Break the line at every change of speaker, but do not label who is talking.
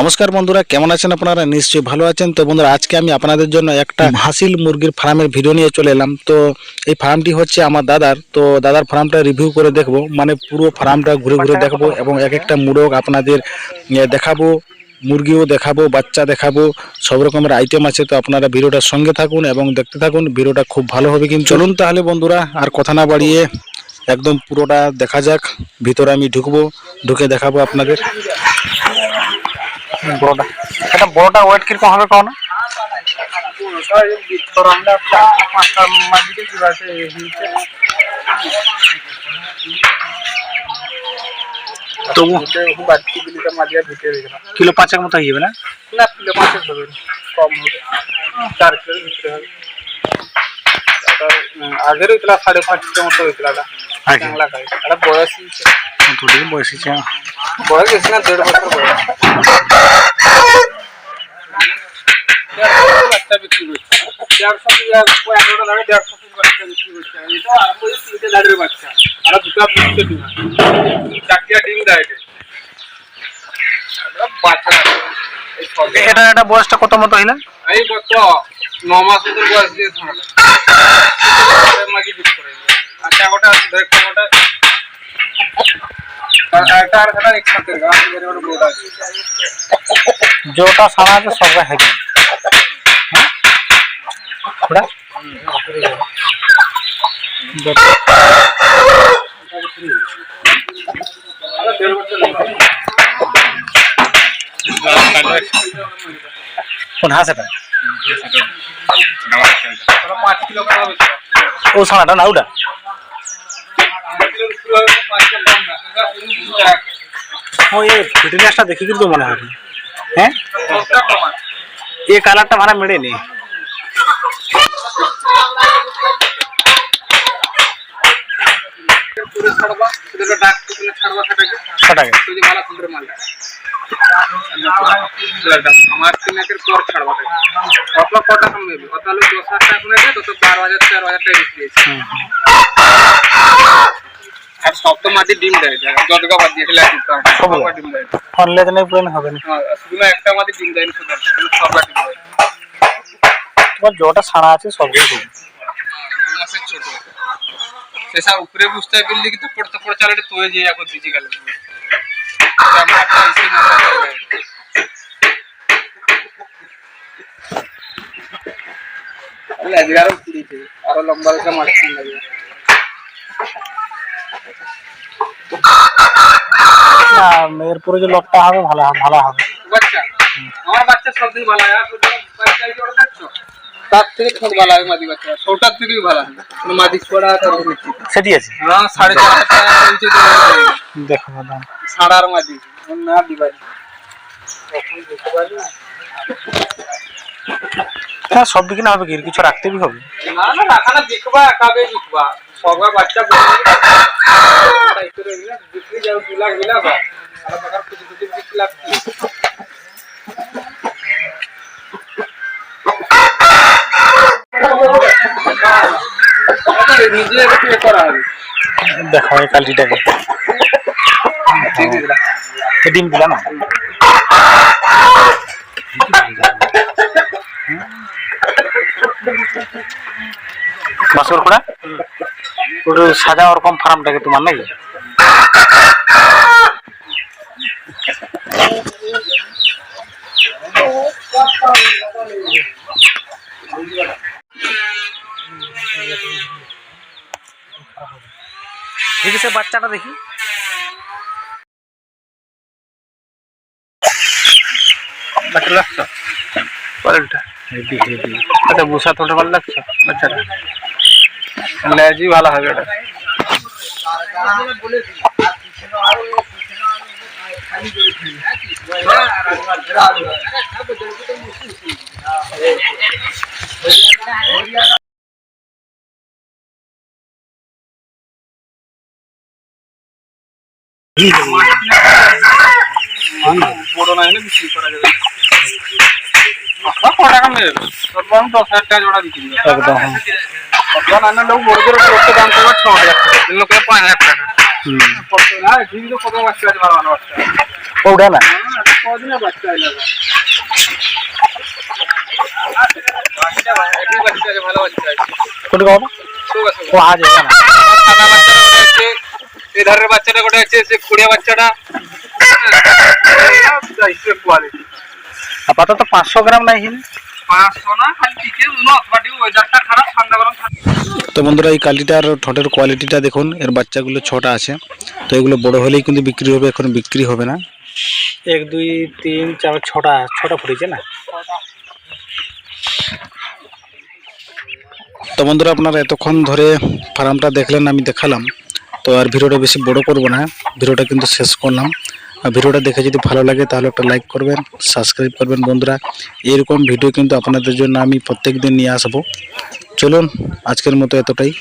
নমস্কার বন্ধুরা কেমন আছেন আপনারা? নিশ্চয়ই ভালো আছেন। তো বন্ধুরা আজকে আমি আপনাদের জন্য একটা হাসিল মুরগির ফার্মের ভিডিও নিয়ে চলে এলাম। তো এই ফার্মটি হচ্ছে আমার দাদার। তো দাদার ফার্মটা রিভিউ করে দেখব। মানে পুরো ফার্মটা ঘুরে ঘুরে দেখব এবং এক একটা মুরগ আপনাদের দেখাবো মুরগিও দেখাবো বাচ্চা দেখাবো সব রকমের আইটেম আছে। তো আপনারা ভিডিওটার সঙ্গে থাকুন এবং দেখতে থাকুন ভিডিওটা খুব ভালো হবে কিন্তু। চলুন তাহলে বন্ধুরা আর কথা না বাড়িয়ে একদম পুরোটা দেখা যাক। ভিতরে আমি ঢুকবো ঢুকে দেখাবো আপনাদের। বড়টা। এটা বড়টা ওয়েট কীরকম হবে কখনো তবু কিলো পাঁচের মতো হয়ে যাবে না?
আগের হয়েছিল এটা বয়স
দুদিন বয়স হয়েছে
বয়স গেছে না দেড় বছর বয়স। বাচ্চা বিক্রি করছে। দেড়শো এগারোটা দাঁড়িয়ে দেড়শো পিস বাচ্চা বিক্রি করছে। এটা আরম্ভ হয়েছে তিনটে দাঁড়িয়ে বাচ্চা। আর দুটো বিশতে ডিম চারটিয়া ডিম দেয় এটা এটা বাচ্চা।
এটা এটা বয়সটা কত মতো হইলে?
এই কত ন মাস বয়স দিয়ে শোনাটা মাঝে বিক্রি করে আচ্ছা ওটা আছে দেখ ওটা একটা আর একটা একসাথে গাছ ধরে ওটা বোর্ড আছে
যেটা সারা আছে সবটা হেভি ওটা
আরে দেড় বছর
কোন হাঁস এটা ও ছানাটা না ওটা।
হবে রাখ
ফিটনেসটা দেখে কিন্তু মনে হয়? হ্যাঁ এই কালারটা ভাড়া মেড়েনি
পুরো সেটাকে তুই মালা। সুন্দর মালটা আমার তিন একের পর ছাড়বা অত কটা কম অত হলে দশ হাজার টাকা তত বারো হাজার তেরো হাজার টাকা বিক্রি হয়েছে। আর সব তো মাটি ডিম দেয়। জটকা বাদ দিয়ে ডিম দেয়।
অনলে তো নেই হবে না।
হ্যাঁ, শুধু একটা মাটি ডিম দেয় শুধু সবটা ডিম দেয়।
তোমার যেটা সারা আছে সবগুলো
দু মাসের ছোট। সেসব উপরে বুঝতে পারলি কি তো পড়তে পড়ে চালাতে তুই যে এখন দিজি গেল আমার একটা এসে না তাহলে আজকে আরও কুড়িতে আরও লম্বা রেখে মাছ লাগে
না এরপরে যে লকটা হবে ভালো হবে ভালো হবে
বাচ্চা আমার বাচ্চা সব দিন ভালো হয় আর তোর বাচ্চা এই ওটা দেখছ তার থেকে ছোট ভালো হয় মাদি বাচ্চা ছোটার থেকেই ভালো হয় কোনো মাদি ছোড়া তার
সেটি আছে
হ্যাঁ সাড়ে চার হাজার টাকা চলছে তো
দেখো দাম
সাড়ার মাদি না
হ্যাঁ সব বিক্রি হবে কি? কিছু রাখতে বি হবে?
না না রাখানা বিকবা একাবে বিকবা সবাই বাচ্চা বিক্রি যাও দু লাখ দিলা বা আর টাকার কিছু কিছু বিক্রি লাখ কি? নিজে একটু এ করা হবে।
দেখো এই ডিম দিলা না বাসর করা? ওটা সাজা ওরকম ফার্মটাকে তোমার নাকি? দেখি সে বাচ্চাটা দেখি।
বাচ্চা লাগছে
কোয়ালিটিটা হেভি হেভি
আচ্ছা বুসা তোটা ভালো লাগছে বাচ্চাটা লেজি ভালো হবে এটা বড় না হলে বিক্রি করা যাবে আপনার ক টাকা বরং দশ হাজার টাকা জোড়া বিক্রি।
একদম
আপনার নানা লোক বড় জোর লোককে দাম করবে ছ হাজার টাকা লোকের পাঁচ হাজার টাকা
ওটা না
কদিনের বাচ্চা এলো সব আছে,
ও আজ না
সাদা বাচ্চাটা গোটা আছে, এই বাচ্চাটা গোটা আছে, সে খুঁড়িয়া বাচ্চাটা।
আপাতত পাঁচশো গ্রাম নাই হিল তো বন্ধুরা এই কালিটার ঠোঁটের কোয়ালিটিটা দেখুন এর বাচ্চাগুলো ছটা আছে। তো এগুলো বড় হলেই কিন্তু বিক্রি হবে এখন বিক্রি হবে না। এক দুই তিন চার ছটা ছটা ফুটেছে না? তো বন্ধুরা আপনারা এতক্ষণ ধরে ফার্মটা দেখলেন আমি দেখালাম। তো আর ভিডিওটা বেশি বড় করব না ভিডিওটা কিন্তু শেষ করলাম। ভিডিওটা দেখে যদি ভালো লাগে, তাহলে একটা লাইক করবেন সাবস্ক্রাইব করবেন বন্ধুরা। এরকম ভিডিও কিন্তু আপনাদের জন্য আমি প্রত্যেক দিন নিয়ে আসব। চলুন, আজকের মতো এতটাই।